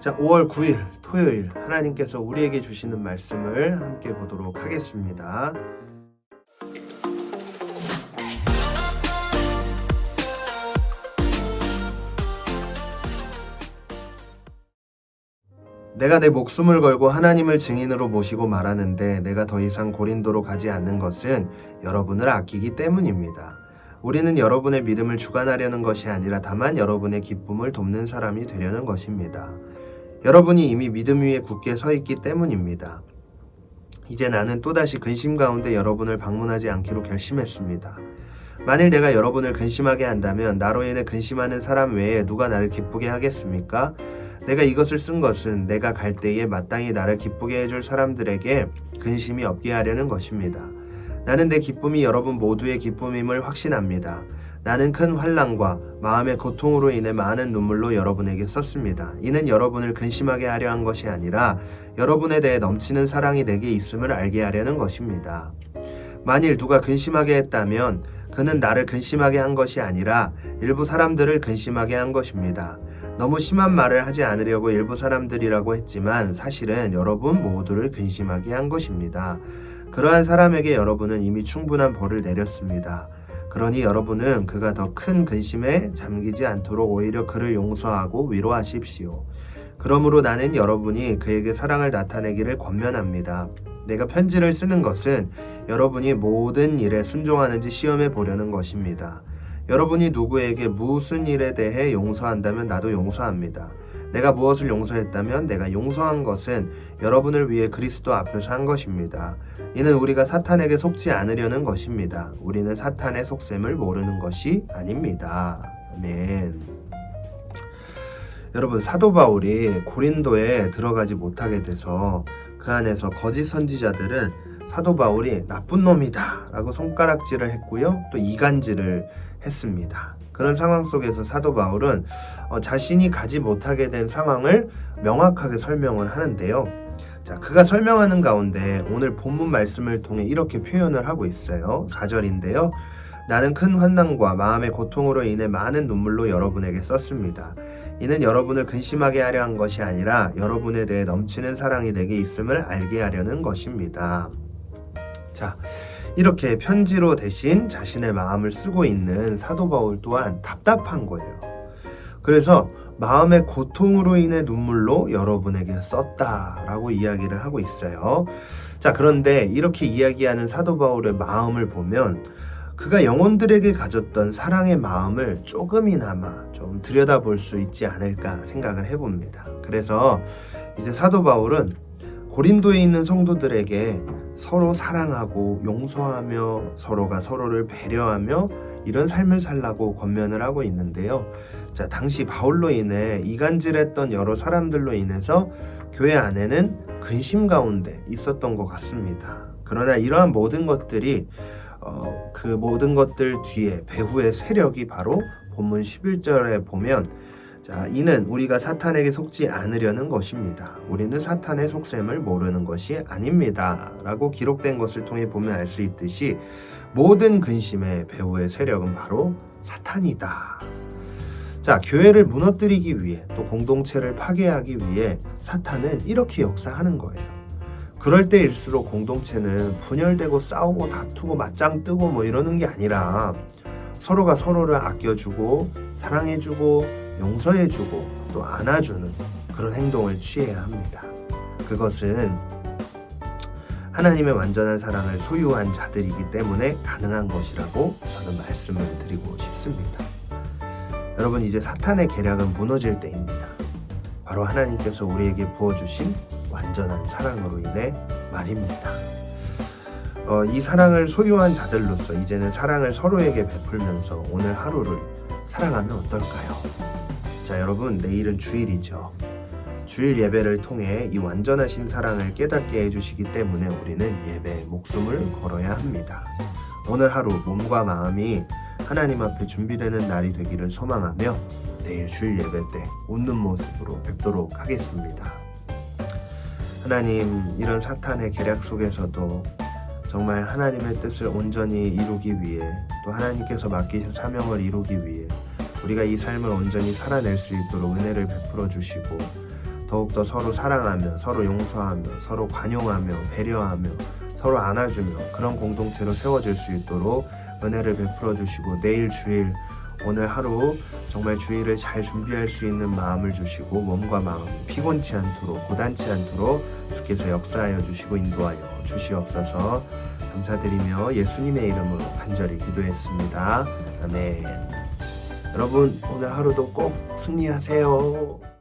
자, 5월 9일 토요일 하나님께서 우리에게 주시는 말씀을 함께 보도록 하겠습니다. 내가 내 목숨을 걸고 하나님을 증인으로 모시고 말하는데 내가 더 이상 고린도로 가지 않는 것은 여러분을 아끼기 때문입니다. 우리는 여러분의 믿음을 주관하려는 것이 아니라 다만 여러분의 기쁨을 돕는 사람이 되려는 것입니다. 여러분이 이미 믿음 위에 굳게 서 있기 때문입니다. 이제 나는 또다시 근심 가운데 여러분을 방문하지 않기로 결심했습니다. 만일 내가 여러분을 근심하게 한다면 나로 인해 근심하는 사람 외에 누가 나를 기쁘게 하겠습니까? 내가 이것을 쓴 것은 내가 갈 때에 마땅히 나를 기쁘게 해줄 사람들에게 근심이 없게 하려는 것입니다. 나는 내 기쁨이 여러분 모두의 기쁨임을 확신합니다. 나는 큰 환란과 마음의 고통으로 인해 많은 눈물로 여러분에게 썼습니다. 이는 여러분을 근심하게 하려 한 것이 아니라 여러분에 대해 넘치는 사랑이 내게 있음을 알게 하려는 것입니다. 만일 누가 근심하게 했다면 그는 나를 근심하게 한 것이 아니라 일부 사람들을 근심하게 한 것입니다. 너무 심한 말을 하지 않으려고 일부 사람들이라고 했지만 사실은 여러분 모두를 근심하게 한 것입니다. 그러한 사람에게 여러분은 이미 충분한 벌을 내렸습니다. 그러니 여러분은 그가 더 큰 근심에 잠기지 않도록 오히려 그를 용서하고 위로하십시오. 그러므로 나는 여러분이 그에게 사랑을 나타내기를 권면합니다. 내가 편지를 쓰는 것은 여러분이 모든 일에 순종하는지 시험해 보려는 것입니다. 여러분이 누구에게 무슨 일에 대해 용서한다면 나도 용서합니다. 내가 무엇을 용서했다면 내가 용서한 것은 여러분을 위해 그리스도 앞에서 한 것입니다. 이는 우리가 사탄에게 속지 않으려는 것입니다. 우리는 사탄의 속셈을 모르는 것이 아닙니다. 아멘. 여러분 사도 바울이 고린도에 들어가지 못하게 돼서 그 안에서 거짓 선지자들은 사도 바울이 나쁜 놈이다라고 손가락질을 했고요. 또 이간질을 했습니다. 그런 상황 속에서 사도 바울은 어, 자신이 가지 못하게 된 상황을 명확하게 설명을 하는데요. 자, 그가 설명하는 가운데 오늘 본문 말씀을 통해 이렇게 표현을 하고 있어요. 4절인데요. 나는 큰 환난과 마음의 고통으로 인해 많은 눈물로 여러분에게 썼습니다. 이는 여러분을 근심하게 하려 한 것이 아니라 여러분에 대해 넘치는 사랑이 내게 있음을 알게 하려는 것입니다. 자, 이렇게 편지로 대신 자신의 마음을 쓰고 있는 사도 바울 또한 답답한 거예요. 그래서 마음의 고통으로 인해 눈물로 여러분에게 썼다라고 이야기를 하고 있어요. 자, 그런데 이렇게 이야기하는 사도 바울의 마음을 보면 그가 영혼들에게 가졌던 사랑의 마음을 조금이나마 좀 들여다볼 수 있지 않을까 생각을 해봅니다. 그래서 이제 사도 바울은 고린도에 있는 성도들에게 서로 사랑하고 용서하며 서로가 서로를 배려하며 이런 삶을 살라고 권면을 하고 있는데요. 자, 당시 바울로 인해 이간질했던 여러 사람들로 인해서 교회 안에는 근심 가운데 있었던 것 같습니다. 그러나 이러한 모든 것들이 어, 그 모든 것들 뒤에 배후의 세력이 바로 본문 11절에 보면 자, 이는 우리가 사탄에게 속지 않으려는 것입니다. 우리는 사탄의 속셈을 모르는 것이 아닙니다. 라고 기록된 것을 통해 보면 알 수 있듯이 모든 근심의 배후의 세력은 바로 사탄이다. 자, 교회를 무너뜨리기 위해 또 공동체를 파괴하기 위해 사탄은 이렇게 역사하는 거예요. 그럴 때일수록 공동체는 분열되고 싸우고 다투고 맞짱 뜨고 뭐 이러는 게 아니라 서로가 서로를 아껴주고 사랑해주고 용서해주고 또 안아주는 그런 행동을 취해야 합니다. 그것은 하나님의 완전한 사랑을 소유한 자들이기 때문에 가능한 것이라고 저는 말씀을 드리고 싶습니다. 여러분 이제 사탄의 계략은 무너질 때입니다. 바로 하나님께서 우리에게 부어주신 완전한 사랑으로 인해 말입니다. 어, 이 사랑을 소유한 자들로서 이제는 사랑을 서로에게 베풀면서 오늘 하루를 사랑하면 어떨까요? 자, 여러분, 내일은 주일이죠. 주일 예배를 통해 이 완전하신 사랑을 깨닫게 해주시기 때문에 우리는 예배에 목숨을 걸어야 합니다. 오늘 하루 몸과 마음이 하나님 앞에 준비되는 날이 되기를 소망하며 내일 주일 예배 때 웃는 모습으로 뵙도록 하겠습니다. 하나님, 이런 사탄의 계략 속에서도 정말 하나님의 뜻을 온전히 이루기 위해 또 하나님께서 맡기신 사명을 이루기 위해 우리가 이 삶을 온전히 살아낼 수 있도록 은혜를 베풀어 주시고 더욱더 서로 사랑하며 서로 용서하며 서로 관용하며 배려하며 서로 안아주며 그런 공동체로 세워질 수 있도록 은혜를 베풀어 주시고 내일 주일 오늘 하루 정말 주일을 잘 준비할 수 있는 마음을 주시고 몸과 마음 피곤치 않도록 고단치 않도록 주께서 역사하여 주시고 인도하여 주시옵소서 감사드리며 예수님의 이름으로 간절히 기도했습니다. 아멘. 여러분 오늘 하루도 꼭 승리하세요.